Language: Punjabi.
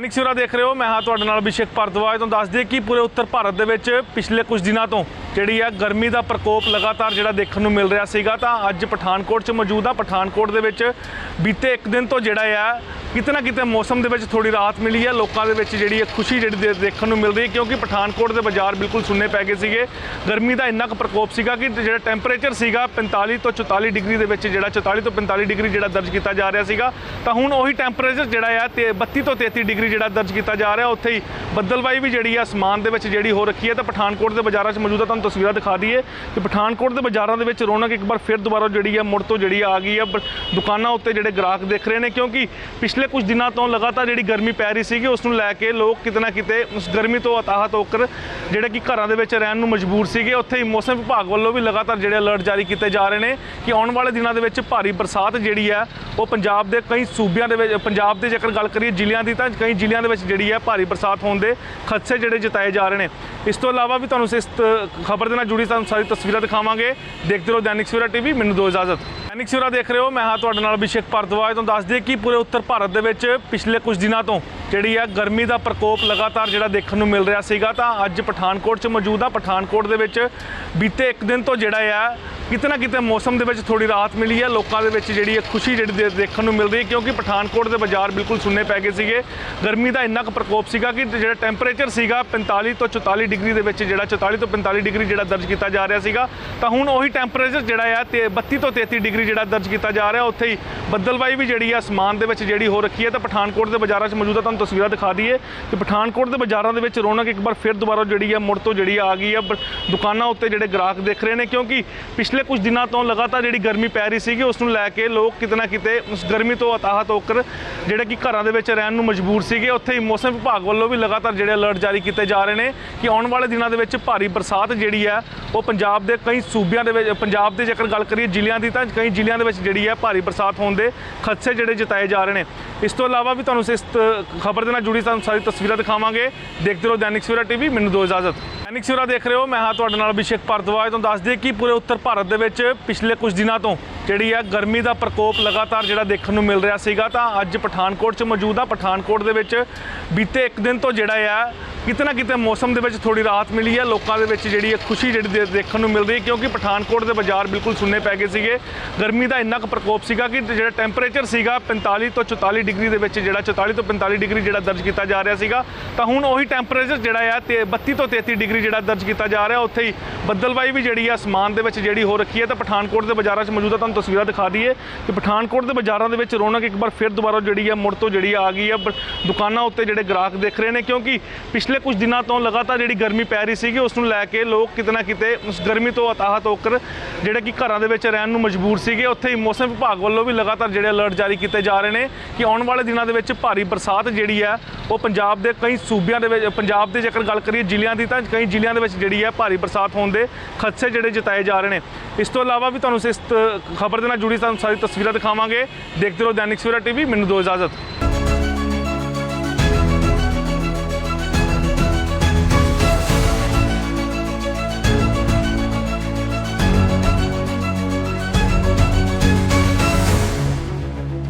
ਦੈਨਿਕ ਸਵੇਰਾ ਦੇਖ ਰਹੇ ਹੋ। ਮੈਂ ਹਾਂ ਤੁਹਾਡੇ ਨਾਲ ਅਭਿਸ਼ੇਕ ਭਾਰਦਵਾਜ। ਤੁਹਾਨੂੰ ਦੱਸ ਦਈਏ ਕਿ ਪੂਰੇ ਉੱਤਰ ਭਾਰਤ ਦੇ ਵਿੱਚ ਪਿਛਲੇ ਕੁਝ ਦਿਨਾਂ ਤੋਂ ਜਿਹੜੀ ਆ ਗਰਮੀ ਦਾ ਪ੍ਰਕੋਪ ਲਗਾਤਾਰ ਜਿਹੜਾ ਦੇਖਣ ਨੂੰ ਮਿਲ ਰਿਹਾ ਸੀਗਾ, ਤਾਂ ਅੱਜ ਪਠਾਨਕੋਟ 'ਚ ਮੌਜੂਦ ਆ। ਪਠਾਨਕੋਟ ਦੇ ਵਿੱਚ ਬੀਤੇ ਇੱਕ ਦਿਨ ਤੋਂ ਜਿਹੜਾ ਆ, ਕਿਤੇ ਨਾ ਕਿਤੇ ਮੌਸਮ ਦੇ ਵਿੱਚ ਥੋੜੀ ਰਾਹਤ ਮਿਲੀ ਹੈ ਲੋਕਾਂ ਦੇ ਵਿੱਚ ਜਿਹੜੀ ਹੈ ਖੁਸ਼ੀ ਜਿਹੜੀ ਦੇ- ਦੇਖਣ ਨੂੰ ਮਿਲ ਰਹੀ ਹੈ, ਕਿਉਂਕਿ ਪਠਾਨਕੋਟ ਦੇ ਬਾਜ਼ਾਰ ਬਿਲਕੁਲ ਸੁੰਨੇ ਪੈ ਗਏ ਸੀਗੇ। ਗਰਮੀ ਦਾ ਇੰਨਾ ਕੁ ਪ੍ਰਕੋਪ ਸੀਗਾ ਕਿ ਜਿਹੜਾ ਟੈਂਪਰੇਚਰ ਸੀਗਾ 45 ਤੋਂ 44 ਡਿਗਰੀ ਦੇ ਵਿੱਚ ਜਿਹੜਾ 44 ਤੋਂ 45 ਡਿਗਰੀ ਜਿਹੜਾ ਦਰਜ ਕੀਤਾ ਜਾ ਰਿਹਾ ਸੀਗਾ। ਤਾਂ ਹੁਣ ਉਹੀ ਟੈਂਪਰੇਚਰ ਜਿਹੜਾ ਆ, ਤੇ 32 ਤੋਂ 33 ਡਿਗਰੀ ਜਿਹੜਾ ਦਰਜ ਕੀਤਾ ਜਾ ਰਿਹਾ। ਉੱਥੇ ਹੀ ਬੱਦਲਵਾਈ ਵੀ ਜਿਹੜੀ ਆ, ਅਸਮਾਨ ਦੇ ਵਿੱਚ ਜਿਹੜੀ ਹੋ ਰੱਖੀ ਹੈ, ਤਾਂ ਪਠਾਨਕੋਟ ਦੇ ਬਾਜ਼ਾਰਾਂ 'ਚ ਮੌਜੂਦਾ ਤੁਹਾਨੂੰ ਤਸਵੀਰਾਂ ਦਿਖਾ ਦਈਏ ਕਿ ਪਠਾਨਕੋਟ ਦੇ ਬਾਜ਼ਾਰਾਂ ਦੇ ਵਿੱਚ ਰੌਣਕ ਇੱਕ ਵਾਰ ਫਿਰ ਦੁਬਾਰਾ ਜਿਹੜੀ ਹੈ ਮੁੜ ਤੋਂ ਜਿਹੜੀ ਆ ਗਈ ਹੈ। ਦੁਕਾਨਾਂ ਉੱਤੇ ਜਿਹੜੇ ਗ੍ਰਾਹਕ ਦੇਖ ਰਹੇ ਨੇ, ਕਿਉਂਕਿ ਪਿਛਲੇ ਕੁਝ ਦਿਨਾਂ ਤੋਂ ਲਗਾਤਾਰ ਜਿਹੜੀ ਗਰਮੀ ਪੈ ਰਹੀ ਸੀਗੀ, ਉਸ ਨੂੰ ਲੈ ਕੇ ਲੋਕ ਕਿਤੇ ਨਾ ਕਿਤੇ ਉਸ ਗਰਮੀ ਤੋਂ ਅਤਾਹਤ ਹੋਕਰ ਜਿਹੜੇ ਕਿ ਘਰਾਂ ਦੇ ਵਿੱਚ ਰਹਿਣ ਨੂੰ ਮਜਬੂਰ ਸੀਗੇ। ਉੱਥੇ ਹੀ ਮੌਸਮ ਵਿਭਾਗ ਵੱਲੋਂ ਵੀ ਲਗਾਤਾਰ ਜਿਹੜੇ ਅਲਰਟ ਜਾਰੀ ਕੀਤੇ ਜਾ ਰਹੇ ਨੇ ਕਿ ਆਉਣ ਵਾਲੇ ਦਿਨਾਂ ਦੇ ਵਿੱਚ ਭਾਰੀ ਬਰਸਾਤ ਜਿਹੜੀ ਹੈ, ਉਹ ਪੰਜਾਬ ਦੇ ਕਈ ਸੂਬਿਆਂ ਦੇ ਵਿੱਚ, ਪੰਜਾਬ ਦੇ ਜੇਕਰ ਗੱਲ ਕਰੀਏ ਜ਼ਿਲ੍ਹਿਆਂ ਦੀ ਤਾਂ ਕਈ ਜ਼ਿਲ੍ਹਿਆਂ ਦੇ ਵਿੱਚ ਜਿਹੜੀ ਹੈ ਭਾਰੀ ਬਰਸਾਤ ਹੋਣ ਦੇ ਖਦਸ਼ੇ ਜਿਹੜੇ ਜਤਾਏ ਜਾ ਰਹੇ ਨੇ। ਇਸ ਤੋਂ ਇਲਾਵਾ ਵੀ ਤੁਹਾਨੂੰ ਇਸ ਖਬਰ ਦੇ ਨਾਲ ਜੁੜੀ ਤੁਹਾਨੂੰ ਸਾਰੀ ਤਸਵੀਰਾਂ ਦਿਖਾਵਾਂਗੇ। ਦੇਖਦੇ ਰਹੋ ਦੈਨਿਕ ਸਵੇਰਾ ਟੀਵੀ, ਮੈਨੂੰ ਦੋ ਇਜਾਜ਼ਤ। ਦੈਨਿਕ ਸਵੇਰਾ ਦੇਖ ਰਹੇ ਹੋ, ਮੈਂ ਹਾਂ ਤੁਹਾਡੇ ਨਾਲ ਅਭਿਸ਼ੇਕ ਭਾਰਦਵਾਜ। ਤੁਹਾਨੂੰ ਦੱਸ ਦਈਏ ਕਿ ਪੂਰੇ ਉੱਤਰ ਭਾਰਤ ਦੇ ਵਿੱਚ ਪਿਛਲੇ ਕੁਝ ਦਿਨਾਂ ਤੋਂ ਜਿਹੜੀ ਹੈ ਗਰਮੀ ਦਾ ਪ੍ਰਕੋਪ ਲਗਾਤਾਰ ਜਿਹੜਾ ਦੇਖਣ ਨੂੰ ਮਿਲ ਰਿਹਾ ਸੀਗਾ, ਤਾਂ ਅੱਜ ਪਠਾਨਕੋਟ 'ਚ ਮੌਜੂਦ ਆ। ਪਠਾਨਕੋਟ ਦੇ ਵਿੱਚ ਬੀਤੇ ਇੱਕ ਦਿਨ ਤੋਂ ਜਿਹੜਾ ਆ ਕਿਤੇ ਨਾ ਕਿਤੇ ਮੌਸਮ ਦੇ ਵਿੱਚ ਥੋੜੀ ਰਾਹਤ ਮਿਲੀ ਹੈ। ਲੋਕਾਂ ਦੇ ਵਿੱਚ ਜਿਹੜੀ ਹੈ ਖੁਸ਼ੀ ਜਿਹੜੀ ਦੇ- ਦੇਖਣ ਨੂੰ ਮਿਲ ਰਹੀ ਹੈ ਕਿਉਂਕਿ ਪਠਾਨਕੋਟ ਦੇ ਬਾਜ਼ਾਰ ਬਿਲਕੁਲ ਸੁੰਨੇ ਪੈ ਗਏ ਸੀਗੇ। ਗਰਮੀ ਦਾ ਇੰਨਾ ਕੁ ਪ੍ਰਕੋਪ ਸੀਗਾ ਕਿ ਜਿਹੜਾ ਟੈਂਪਰੇਚਰ ਸੀਗਾ 45 ਤੋਂ 44 ਡਿਗਰੀ ਦੇ ਵਿੱਚ ਜਿਹੜਾ 44 ਤੋਂ 45 ਡਿਗਰੀ ਜਿਹੜਾ ਦਰਜ ਕੀਤਾ ਜਾ ਰਿਹਾ ਸੀਗਾ। ਤਾਂ ਹੁਣ ਉਹੀ ਟੈਂਪਰੇਚਰ ਜਿਹੜਾ ਆ ਤੇ 32 ਤੋਂ 33 ਡਿਗਰੀ ਜਿਹੜਾ ਦਰਜ ਕੀਤਾ ਜਾ ਰਿਹਾ। ਉੱਥੇ ਹੀ ਬੱਦਲਵਾਈ ਵੀ ਜਿਹੜੀ ਆ ਅਸਮਾਨ ਦੇ ਵਿੱਚ ਜਿਹੜੀ ਹੋ ਰੱਖੀ ਹੈ। ਤਾਂ ਪਠਾਨਕੋਟ ਦੇ ਬਾਜ਼ਾਰਾਂ 'ਚ ਮੌਜੂਦਾ ਤੁਹਾਨੂੰ ਤਸਵੀਰਾਂ ਦਿਖਾ ਦਈਏ ਕਿ ਪਠਾਨਕੋਟ ਦੇ ਬਾਜ਼ਾਰਾਂ ਦੇ ਵਿੱਚ ਰੌਣਕ ਇੱਕ ਵਾਰ ਫਿਰ ਦੁਬਾਰਾ ਜਿਹੜੀ ਆ ਮੁੜ ਤੋਂ ਜਿਹੜੀ ਆ ਗਈ ਆ ਦੁਕਾਨਾਂ ਉੱਤੇ ਜਿਹੜੇ ਗ੍ਰਾਹਕ ਦੇਖ ਰਹੇ ਨੇ ਕਿਉਂਕਿ ਪਿਛਲੇ ਕੁਝ ਦਿਨਾਂ ਤੋਂ ਲਗਾਤਾਰ ਜਿਹੜੀ ਗਰਮੀ ਪੈ ਰਹੀ ਸੀਗੀ, ਉਸ ਨੂੰ ਲੈ ਕੇ ਲੋਕ ਕਿਤੇ ਨਾ ਕਿਤੇ ਉਸ ਗਰਮੀ ਤੋਂ ਅਤਾਹਤ ਹੋਕਰ ਜਿਹੜੇ ਕਿ ਘਰਾਂ ਦੇ ਵਿੱਚ ਰਹਿਣ ਨੂੰ ਮਜਬੂਰ ਸੀਗੇ। ਉੱਥੇ ਹੀ ਮੌਸਮ ਵਿਭਾਗ ਵੱਲੋਂ ਵੀ ਲਗਾਤਾਰ ਜਿਹੜੇ ਅਲਰਟ ਜਾਰੀ ਕੀਤੇ ਜਾ ਰਹੇ ਨੇ ਕਿ ਆਉਣ ਵਾਲੇ ਦਿਨਾਂ ਦੇ ਵਿੱਚ ਭਾਰੀ ਬਰਸਾਤ ਜਿਹੜੀ ਹੈ, ਉਹ ਪੰਜਾਬ ਦੇ ਕਈ ਸੂਬਿਆਂ ਦੇ ਵਿੱਚ, ਪੰਜਾਬ ਦੇ ਜੇਕਰ ਗੱਲ ਕਰੀਏ ਜ਼ਿਲ੍ਹਿਆਂ ਦੀ ਤਾਂ ਕਈ ਜ਼ਿਲ੍ਹਿਆਂ ਦੇ ਵਿੱਚ ਜਿਹੜੀ ਹੈ ਭਾਰੀ ਬਰਸਾਤ ਹੋਣ ਦੇ ਖਦਸ਼ੇ ਜਿਹੜੇ ਜਤਾਏ ਜਾ ਰਹੇ ਨੇ। ਇਸ ਤੋਂ ਇਲਾਵਾ ਵੀ ਤੁਹਾਨੂੰ ਇਸ ਖਬਰ ਦੇ ਨਾਲ ਜੁੜੀ ਤੁਹਾਨੂੰ ਸਾਰੀ ਤਸਵੀਰਾਂ ਦਿਖਾਵਾਂਗੇ। ਦੇਖਦੇ ਰਹੋ ਦੈਨਿਕ ਸਵੇਰਾ ਟੀਵੀ, ਮੈਨੂੰ ਦੋ ਇਜਾਜ਼ਤ। ਦੈਨਿਕ ਸਵੇਰਾ ਦੇਖ ਰਹੇ ਹੋ। ਮੈਂ ਹਾਂ ਤੁਹਾਡੇ ਨਾਲ ਅਭਿਸ਼ੇਕ ਭਾਰਦਵਾਜ। ਤੁਹਾਨੂੰ ਦੱਸ ਦਈਏ ਕਿ ਪੂਰੇ ਉੱਤਰ ਭਾਰਤ ਦੇ ਵਿੱਚ ਪਿਛਲੇ ਕੁਝ ਦਿਨਾਂ ਤੋਂ ਜਿਹੜੀ ਹੈ ਗਰਮੀ ਦਾ ਪ੍ਰਕੋਪ ਲਗਾਤਾਰ ਜਿਹੜਾ ਦੇਖਣ ਨੂੰ ਮਿਲ ਰਿਹਾ ਸੀਗਾ, ਤਾਂ ਅੱਜ ਪਠਾਨਕੋਟ 'ਚ ਮੌਜੂਦ ਆ। ਪਠਾਨਕੋਟ ਦੇ ਵਿੱਚ ਬੀਤੇ ਇੱਕ ਦਿਨ ਤੋਂ ਜਿਹੜਾ ਆ ਕਿਤੇ ਨਾ ਕਿਤੇ ਮੌਸਮ ਦੇ ਵਿੱਚ ਥੋੜੀ ਰਾਹਤ ਮਿਲੀ ਹੈ। ਲੋਕਾਂ ਦੇ ਵਿੱਚ ਜਿਹੜੀ ਹੈ ਖੁਸ਼ੀ ਜਿਹੜੀ ਦੇ- ਦੇਖਣ ਨੂੰ ਮਿਲ ਰਹੀ ਹੈ ਕਿਉਂਕਿ ਪਠਾਨਕੋਟ ਦੇ ਬਾਜ਼ਾਰ ਬਿਲਕੁਲ ਸੁੰਨੇ ਪੈ ਗਏ ਸੀਗੇ। ਗਰਮੀ ਦਾ ਇੰਨਾ ਕੁ ਪ੍ਰਕੋਪ ਸੀਗਾ ਕਿ ਜਿਹੜਾ ਟੈਂਪਰੇਚਰ ਸੀਗਾ 45 ਤੋਂ 44 ਡਿਗਰੀ ਦੇ ਵਿੱਚ ਜਿਹੜਾ 44 ਤੋਂ 45 ਡਿਗਰੀ ਜਿਹੜਾ ਦਰਜ ਕੀਤਾ ਜਾ ਰਿਹਾ ਸੀਗਾ। ਤਾਂ ਹੁਣ ਉਹੀ ਟੈਂਪਰੇਚਰ ਜਿਹੜਾ ਆ ਤੇ 32 ਤੋਂ 33 ਡਿਗਰੀ ਜਿਹੜਾ ਦਰਜ ਕੀਤਾ ਜਾ ਰਿਹਾ। ਉੱਥੇ ਹੀ ਬੱਦਲਵਾਈ ਵੀ ਜਿਹੜੀ ਆ ਅਸਮਾਨ ਦੇ ਵਿੱਚ ਜਿਹੜੀ ਹੋ ਰੱਖੀ ਹੈ। ਤਾਂ ਪਠਾਨਕੋਟ ਦੇ ਬਾਜ਼ਾਰਾਂ 'ਚ ਮੌਜੂਦਾ ਤੁਹਾਨੂੰ ਤਸਵੀਰਾਂ ਦਿਖਾ ਦਈਏ ਕਿ ਪਠਾਨਕੋਟ ਦੇ ਬਾਜ਼ਾਰਾਂ ਦੇ ਵਿੱਚ ਰੌਣਕ ਇੱਕ ਵਾਰ ਫਿਰ ਦੁਬਾਰਾ ਜਿਹੜੀ ਆ ਮੁੜ ਤੋਂ ਜਿਹੜੀ ਆ ਗਈ ਆ। ਦੁਕਾਨਾਂ ਉੱਤੇ ਜਿਹੜੇ ਗ੍ਰਾਹਕ ਦੇਖ ਰਹੇ ਨੇ ਕਿਉਂਕਿ ਪਿਛਲੇ ਪਿਛਲੇ ਕੁਝ ਦਿਨਾਂ ਤੋਂ ਲਗਾਤਾਰ ਜਿਹੜੀ ਗਰਮੀ ਪੈ ਰਹੀ ਸੀਗੀ ਉਸ ਨੂੰ ਲੈ ਕੇ ਲੋਕ ਕਿਤੇ ਨਾ ਕਿਤੇ ਉਸ ਗਰਮੀ ਤੋਂ ਅਤਾਹਤ ਹੋਕਰ ਜਿਹੜੇ ਕਿ ਘਰਾਂ ਦੇ ਵਿੱਚ ਰਹਿਣ ਨੂੰ ਮਜਬੂਰ ਸੀਗੇ। ਉੱਥੇ ਹੀ ਮੌਸਮ ਵਿਭਾਗ ਵੱਲੋਂ ਵੀ ਲਗਾਤਾਰ ਜਿਹੜੇ ਅਲਰਟ ਜਾਰੀ ਕੀਤੇ ਜਾ ਰਹੇ ਨੇ ਕਿ ਆਉਣ ਵਾਲੇ ਦਿਨਾਂ ਦੇ ਵਿੱਚ ਭਾਰੀ ਬਰਸਾਤ ਜਿਹੜੀ ਹੈ, ਉਹ ਪੰਜਾਬ ਦੇ ਕਈ ਸੂਬਿਆਂ ਦੇ ਵਿੱਚ, ਪੰਜਾਬ ਦੇ ਜੇਕਰ ਗੱਲ ਕਰੀਏ ਜ਼ਿਲ੍ਹਿਆਂ ਦੀ ਤਾਂ ਕਈ ਜ਼ਿਲ੍ਹਿਆਂ ਦੇ ਵਿੱਚ ਜਿਹੜੀ ਹੈ ਭਾਰੀ ਬਰਸਾਤ ਹੋਣ ਦੇ ਖਦਸ਼ੇ ਜਿਹੜੇ ਜਤਾਏ ਜਾ ਰਹੇ ਨੇ। ਇਸ ਤੋਂ ਇਲਾਵਾ ਵੀ ਤੁਹਾਨੂੰ ਇਸ ਖਬਰ ਦੇ ਨਾਲ ਜੁੜੀ ਤੁਹਾਨੂੰ ਸਾਰੀ ਤਸਵੀਰਾਂ ਦਿਖਾਵਾਂਗੇ। ਦੇਖਦੇ ਰਹੋ ਦੈਨਿਕ ਸਵੇਰਾ ਟੀਵੀ, ਮੈਨੂੰ ਦੋ ਇਜਾਜ਼ਤ।